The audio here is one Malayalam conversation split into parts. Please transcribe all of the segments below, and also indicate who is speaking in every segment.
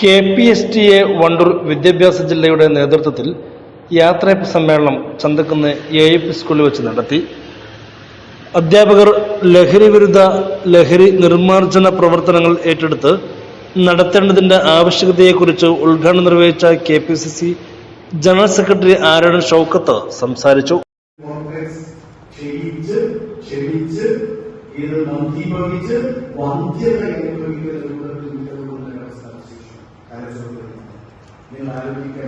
Speaker 1: K P S T A Wandoor വിദ്യാഭ്യാസ ജില്ലയുടെ നേതൃത്വത്തിൽ യാത്രയപ്പ് സമ്മേളനം ചന്തക്കുന്ന് എ പി സ്കൂളിൽ വെച്ച് നടത്തി. അധ്യാപകർ ലഹരി വിരുദ്ധ ലഹരി നിർമ്മാർജന പ്രവർത്തനങ്ങൾ ഏറ്റെടുത്ത് നടത്തേണ്ടതിന്റെ ആവശ്യകതയെക്കുറിച്ച് ഉദ്ഘാടനം നിർവഹിച്ച K P C C general secretary Aaron Shoukath സംസാരിച്ചു.
Speaker 2: ഇത് വന്ധ്യത അനുഭവിക്കുന്ന അവശേഷിച്ചു. നിങ്ങൾ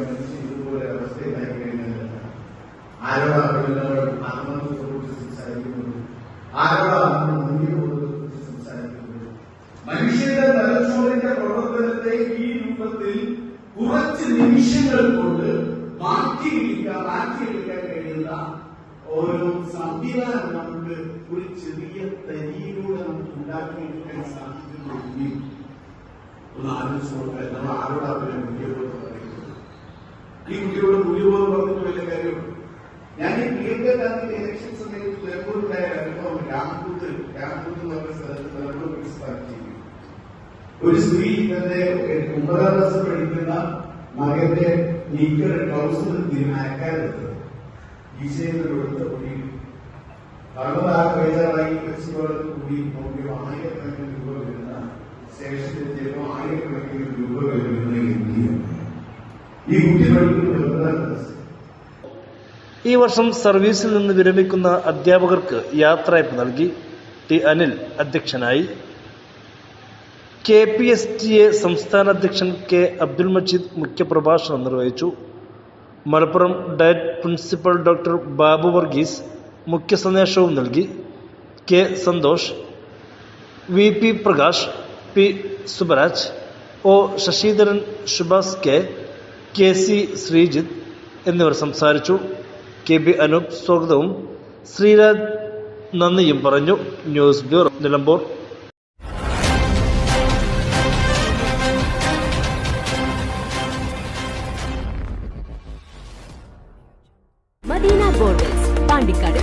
Speaker 2: മനസ്സിൽ ഇതുപോലെ അവസ്ഥയിലായി കഴിഞ്ഞാൽ ആരോടാ നമ്മൾ ആത്മഹത്യയെക്കുറിച്ച് സംസാരിക്കുന്നത് ആരോടാ നമ്മൾ മൂല്യബോധത്തെക്കുറിച്ച് സംസാരിക്കുന്നത്? മനുഷ്യന്റെ തലച്ചോറിന്റെ പ്രവർത്തനത്തെ ഈ രൂപത്തിൽ കുറച്ച് നിമിഷങ്ങൾ കൊണ്ട് മാറ്റിയെടുക്കാൻ മാറ്റിയെടുക്കാൻ കഴിയുന്ന ഒരു സംവിധാനം നമുക്ക് ഒരു ചെറിയ തരിയിലൂടെ നമുക്ക് ഉണ്ടാക്കിയെടുക്കാൻ സാധിക്കുന്നുണ്ടെങ്കിൽ ഒന്ന് ആലോചിച്ച് നോക്കാൻ ഈ കുട്ടിയോട് മൂല്യബോധം പറഞ്ഞിട്ട് വലിയ കാര്യമുണ്ട് ഞാൻ ഈ ഗാന്ധി ഇലക്ഷൻ സമയത്ത് നിലമ്പൂരുണ്ടായ അനുഭവം രാംപൂത്ത് രാംപൂത്ത് എന്ന് പറഞ്ഞ സ്ഥലത്ത് നിലമ്പൂർ സ്ഥാപിച്ചിരിക്കുന്നു ഒരു സ്ത്രീ തന്റെ ഒമ്പതാം ക്ലാസ് പഠിക്കുന്ന മകന്റെ നീക്കർ ട്രൗസർ അയക്കാനെടുത്ത് വിജയത്തിലൊടുത്ത് കൂടി അറുപത് ആ കൂടി നോക്കിയപ്പോൾ ആയിരക്കണക്കിന് രൂപ വരുന്ന സ്റ്റേഷനിലെത്തിയപ്പോൾ ആയിരക്കണക്കിന് രൂപ വരുന്ന ഇന്ത്യ ഈ
Speaker 1: ഈ വർഷം സർവീസിൽ നിന്ന് വിരമിക്കുന്ന അധ്യാപകർക്ക് യാത്രയപ്പ് നൽകി. ടി അനിൽ അധ്യക്ഷനായി. K P S T A സംസ്ഥാന അധ്യക്ഷൻ കെ അബ്ദുൽ മജീദ് മുഖ്യപ്രഭാഷണം നിർവഹിച്ചു. Malappuram DIET principal doctor Babu Varghese മുഖ്യ സന്ദേശവും നൽകി. K Santhosh V P Prakash P Subaraj O Sasidharan Shubhas K K C Sreejith എന്നിവർ സംസാരിച്ചു. കെ ബി അനൂപ് സ്വാഗതവും. ശ്രീരാജ് നന്ദിയും പറഞ്ഞു. News bureau Nilambur. Madina borders Pandikkad